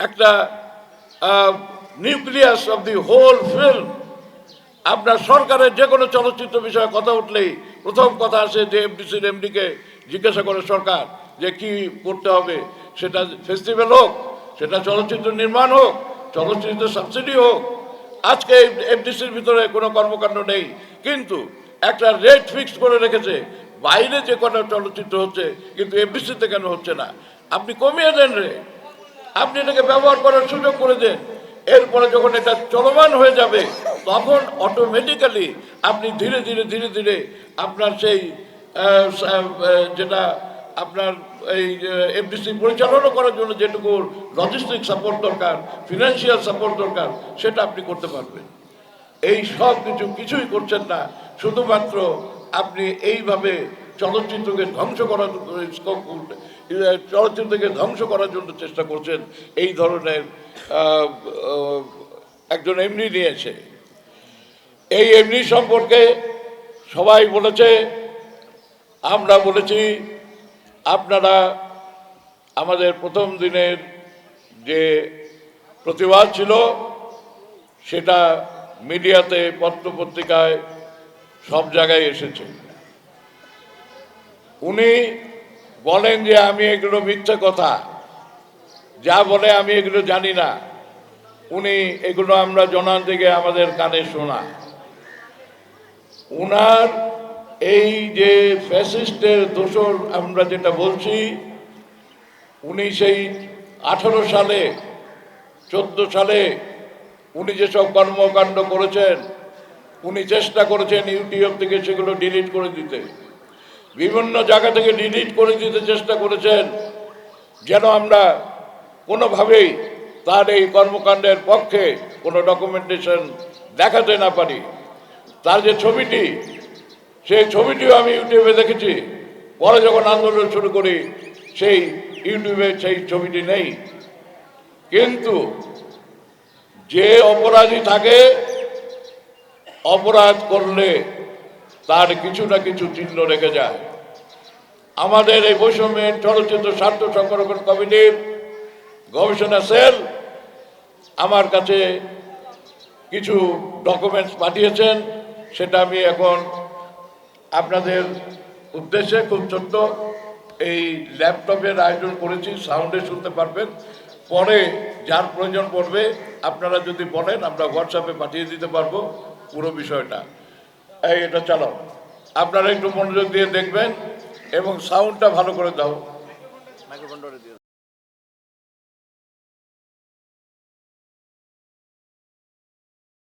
একটা nucleus of the whole film আপনার সরকারের যে কোনো চলচ্চিত্র বিষয়ে কথা উঠলেই প্রথম কথা আসে যে এমডিসির এমডিকে জিজ্ঞাসা করে সরকার যে কি করতে হবে। সেটা ফেস্টিভ্যাল হোক, সেটা চলচ্চিত্র নির্মাণ হোক, চলচ্চিত্র সাবসিডি হোক, আজকে এফডিসির ভিতরে কোনো কর্মকাণ্ড নেই। কিন্তু একটা রেট ফিক্স করে রেখেছে, বাইরে যে কটা চলচ্চিত্র হচ্ছে, কিন্তু এফডিসিতে কেন হচ্ছে না? আপনি কমিয়ে দেন রে। আপনি এটাকে ব্যবহার করার সুযোগ করে দেন। এরপরে যখন এটা চলমান হয়ে যাবে, তখন অটোমেটিক্যালি আপনি ধীরে ধীরে ধীরে ধীরে আপনার সেই যেটা আপনার এই এফডিসি পরিচালনা করার জন্য যেটুকু লজিস্টিক সাপোর্ট দরকার ফিনান্সিয়াল সাপোর্ট দরকার, সেটা আপনি করতে পারবেন। এই সব কিছু কিছুই করছেন না, শুধুমাত্র আপনি এইভাবে চলচ্চিত্রকে ধ্বংস করার চলচ্চিত্রকে ধ্বংস করার জন্য চেষ্টা করছেন, এই ধরনের একজন এমনি নিয়েছে। এই এমনি সম্পর্কে সবাই বলেছে, আমরা বলেছি, আপনারা আমাদের প্রথম দিনের যে প্রতিবাদ ছিল, সেটা মিডিয়াতে পত্রপত্রিকায় সব জায়গায় এসেছে। উনি বলেন যে আমি এগুলো মিথ্যে কথা। যা বলে আমি এগুলো জানি না। উনি এগুলো আমরা জনান থেকে আমাদের কানে শোনা। উনার এই যে ফ্যাসিস্টের দোষর আমরা যেটা বলছি, উনি সেই আঠারো সালে, চোদ্দ সালে উনি যেসব কর্মকাণ্ড করেছেন, উনি চেষ্টা করেছেন ইউটিউব থেকে সেগুলো ডিলিট করে দিতে। বিভিন্ন জায়গা থেকে ডিলিট করে দিতে চেষ্টা করেছেন, যেন আমরা কোনোভাবেই তার এই কর্মকাণ্ডের পক্ষে কোনো ডকুমেন্টেশন দেখাতে না পারি। তার যে ছবিটি, সেই ছবিটিও আমি ইউটিউবে দেখেছি। পরে যখন আন্দোলন শুরু করি, সেই ইউটিউবে সেই ছবিটি নেই। কিন্তু যে অপরাধী থাকে, অপরাধ করলে তার কিছু না কিছু চিহ্ন রেখে যায়। আমাদের এই বৈষম্যের চলচ্চিত্র স্বার্থ সংরক্ষণ কমিটির গবেষণা সেল, আমার কাছে কিছু ডকুমেন্টস পাঠিয়েছেন, সেটা আমি এখন আপনাদের উদ্দেশ্যে খুব ছোট্ট এই ল্যাপটপের আয়োজন করেছি সাউন্ডে শুনতে পারবেন। পরে যার প্রয়োজন পড়বে, আপনারা যদি বলেন, আমরা হোয়াটসঅ্যাপে পাঠিয়ে দিতে পারব পুরো বিষয়টা। এই, এটা চালাও। আপনারা একটু মনোযোগ দিয়ে দেখবেন এবং সাউন্ডটা ভালো করে দাও। মাইক্রোফোনটা দিয়ে